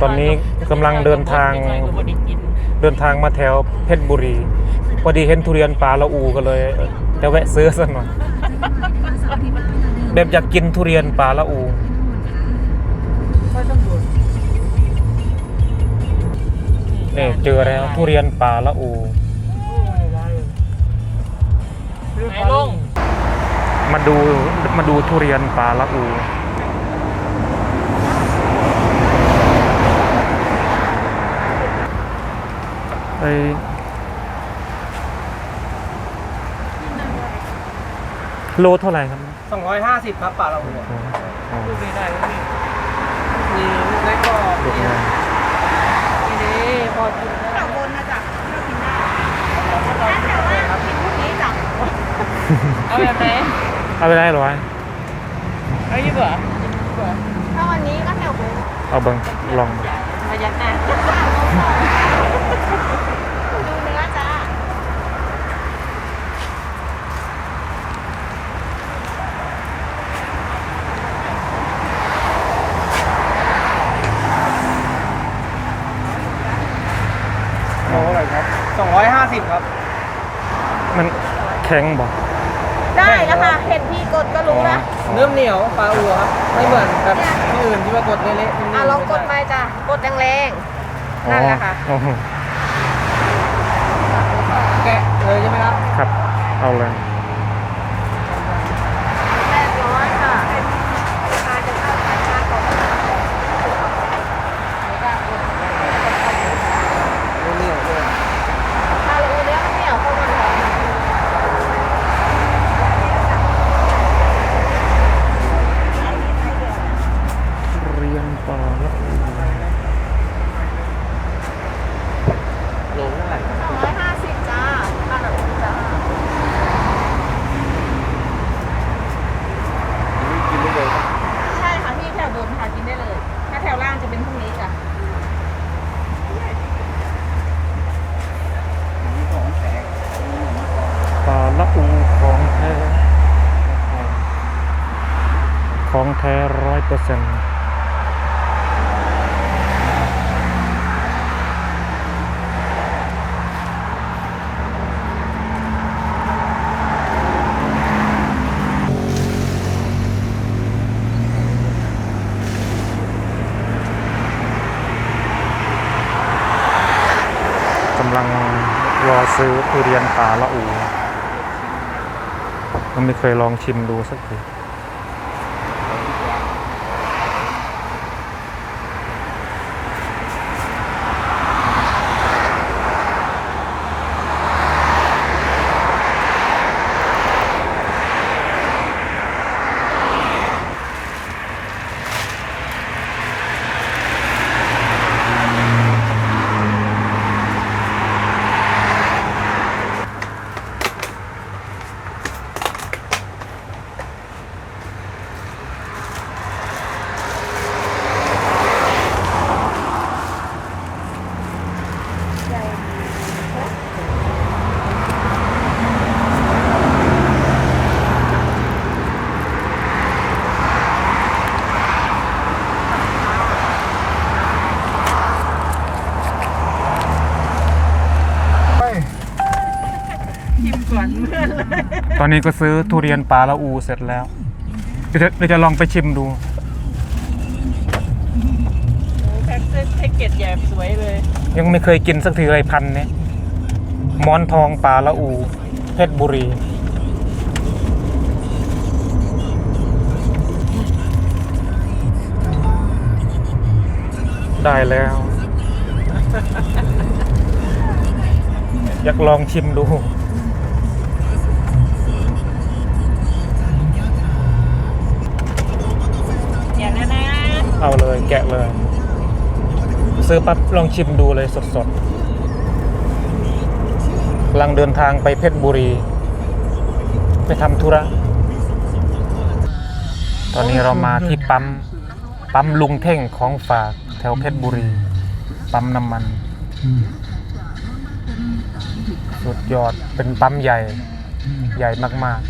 ตอนนี้กำลังเดินทาง เดินทางมาแถวเพชรบุรี พอดีเห็นทุเรียนป่าละอูก็เลยเออจะแวะซื้อสักหน่อยแบบอยากกินทุเรียนป่าละอูนี่เจอแล้วทุเรียนป่าละอูไหนลงมาดูมาดูทุเรียนป่าละอูไอ โลเท่าไหร่ครับสองร้อยห้าสิบครับป่าเราหัวอ๋ออ๋อลูกนี้ได้ลูกนี้มีลูกเล็กก็ลูกมีงามนี่ดิพอกินได้แถวบนนะจ๊ะที่เรากินได้ร้านแถวล่างกินพวกนี้จ้ะเอาแบบไหนเอาไปได้หรอวะเอายี่เบื่อถ้าวันนี้ก็แถวบนเอาเบังลองมายัดหน้า ดูเนื้อจ้า โลอะไรครับสองร้อยห้าสิบครับ มันแข็งบ่ได้แล้วค่ะ เห็นพี่กดก็รู้นะเนื้อเหนียวปลาอัวครับไม่เหมือนแบบที่อื่นที่ว่ากดเละๆนิ่มๆอะลองกดไปจ้ะกดแรงๆนั่นแหละค่ะ อ๋อ แกะเลยใช่ไหมครับ ครับ เอาเลย แปดร้อยค่ะราคาจะเข้าขายค่าก่อน เหนียวๆด้วย ถ้าเราเนื้อมันเหนียวเข้ามาเลย เรียนป่าละอู โลเท่าไหร่ครับ สองร้อยห้าสิบจ้าบ้านแบบนี้จ้า กินได้เลยครับ ใช่ค่ะพี่แถวบนค่ะกินได้เลย ถ้าแถวล่างจะเป็นพรุ่งนี้จ้ะ ของแพง ป่าละ อูของแท้ของแท้ร้อยเปอร์เซ็นต์กำลังรอซื้อทุเรียนป่าละอู ยังไม่เคยลองชิมดูสักที ชิมก่อนเพื่อนเลยตอนนี้ก็ซื้อทุเรียนป่าละอูเสร็จแล้วเดี๋ยวจะเดี๋ยวจะลองไปชิมดู โอ้แพ็คเซ็ตแพ็กเกจใหญ่สวยเลยยังไม่เคยกินสักทีเลยพันธุ์เนี้ยหมอนทองป่าละอูเพชรบุรี ได้แล้ว อยากลองชิมดู เอาเลยแกะเลย ซื้อปั๊บลองชิมดูเลยสดๆกำลังเดินทางไปเพชรบุรี ไปทำธุระ ตอนนี้เรามาที่ปั๊ม ปั๊มลุงเท่งของฝากแถวเพชรบุรี ปั๊มน้ำมัน สุดยอดเป็นปั๊มใหญ่ ใหญ่มากๆ